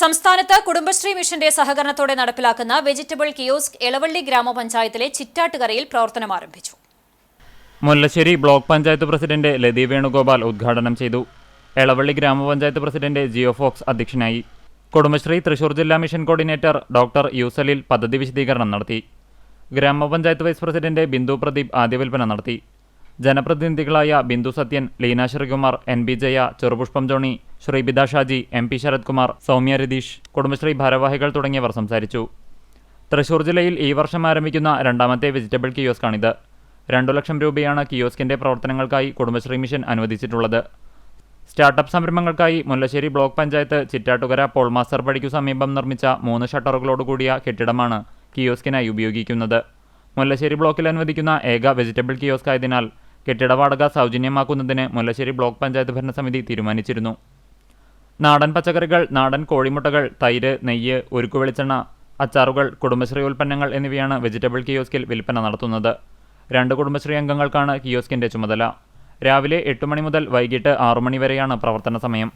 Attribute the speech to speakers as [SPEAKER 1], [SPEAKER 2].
[SPEAKER 1] സംസ്ഥാനത്ത് കുടുംബശ്രീ മിഷന്റെ സഹകരണത്തോടെ നടപ്പിലാക്കുന്ന വെജിറ്റബിൾ കിയോസ്ക് എളവള്ളി ഗ്രാമപഞ്ചായത്തിലെ ചിറ്റാട്ടുകരയിൽ പ്രവർത്തനം ആരംഭിച്ചു.
[SPEAKER 2] മുല്ലശ്ശേരി ബ്ലോക്ക് പഞ്ചായത്ത് പ്രസിഡന്റ് ലതി വേണുഗോപാൽ ഉദ്ഘാടനം ചെയ്തു. എളവള്ളി ഗ്രാമപഞ്ചായത്ത് പ്രസിഡന്റ് ജിയോഫോക്സ് അധ്യക്ഷനായി. കുടുംബശ്രീ തൃശൂർ ജില്ലാ മിഷൻ കോർഡിനേറ്റർ ഡോക്ടർ യൂസലിൽ പദ്ധതി വിശദീകരണം നടത്തി. ഗ്രാമപഞ്ചായത്ത് വൈസ് പ്രസിഡന്റ് ബിന്ദു പ്രദീപ് ആദ്യ വിൽപ്പന നടത്തി. ജനപ്രതിനിധികളായ Bindu Sathyan Leena Sreekumar N B Jaya Cherupushpam Johny Sreebitha Shaji M P Sarathkumar Soumya Ratheesh Kudumbashree ഭാരവാഹികൾ തുടങ്ങിയവർ സംസാരിച്ചു. തൃശൂർ ജില്ലയിൽ ഈ വർഷം ആരംഭിക്കുന്ന രണ്ടാമത്തെ വെജിറ്റബിൾ കിയോസ്കാണിത്. രണ്ടു ലക്ഷം രൂപയാണ് കിയോസ്കിന്റെ പ്രവർത്തനങ്ങൾക്കായി കുടുംബശ്രീ മിഷൻ അനുവദിച്ചിട്ടുള്ളത്. സ്റ്റാർട്ടപ്പ് സംരംഭങ്ങൾക്കായി മുല്ലശ്ശേരി ബ്ലോക്ക് പഞ്ചായത്ത് ചിറ്റാട്ടുകര പോൾമാസ്റ്റർ പടിക്കു സമീപം നിർമ്മിച്ച മൂന്ന് ഷട്ടറുകളോടുകൂടിയ കെട്ടിടമാണ് കിയോസ്കിനായി ഉപയോഗിക്കുന്നത്. മുല്ലശ്ശേരി ബ്ലോക്കിൽ അനുവദിക്കുന്ന ഏക വെജിറ്റബിൾ കിയോസ്ക് ആയതിനാൽ കെട്ടിട വാടക സൗജന്യമാക്കുന്നതിന് മുല്ലശ്ശേരി ബ്ലോക്ക് പഞ്ചായത്ത് ഭരണസമിതി തീരുമാനിച്ചിരുന്നു. നാടൻ പച്ചക്കറികൾ നാടൻ കോഴിമുട്ടകൾ തൈര് നെയ്യ് ഉരുക്കു വെളിച്ചെണ്ണ അച്ചാറുകൾ കുടുംബശ്രീ ഉൽപ്പന്നങ്ങൾ എന്നിവയാണ് വെജിറ്റബിൾ കിയോസ്കിൽ വിൽപ്പന നടത്തുന്നത്. രണ്ട് കുടുംബശ്രീ അംഗങ്ങൾക്കാണ് കിയോസ്കിന്റെ ചുമതല. രാവിലെ എട്ട് മണി മുതൽ വൈകിട്ട് ആറു മണി വരെയാണ് പ്രവർത്തന സമയം.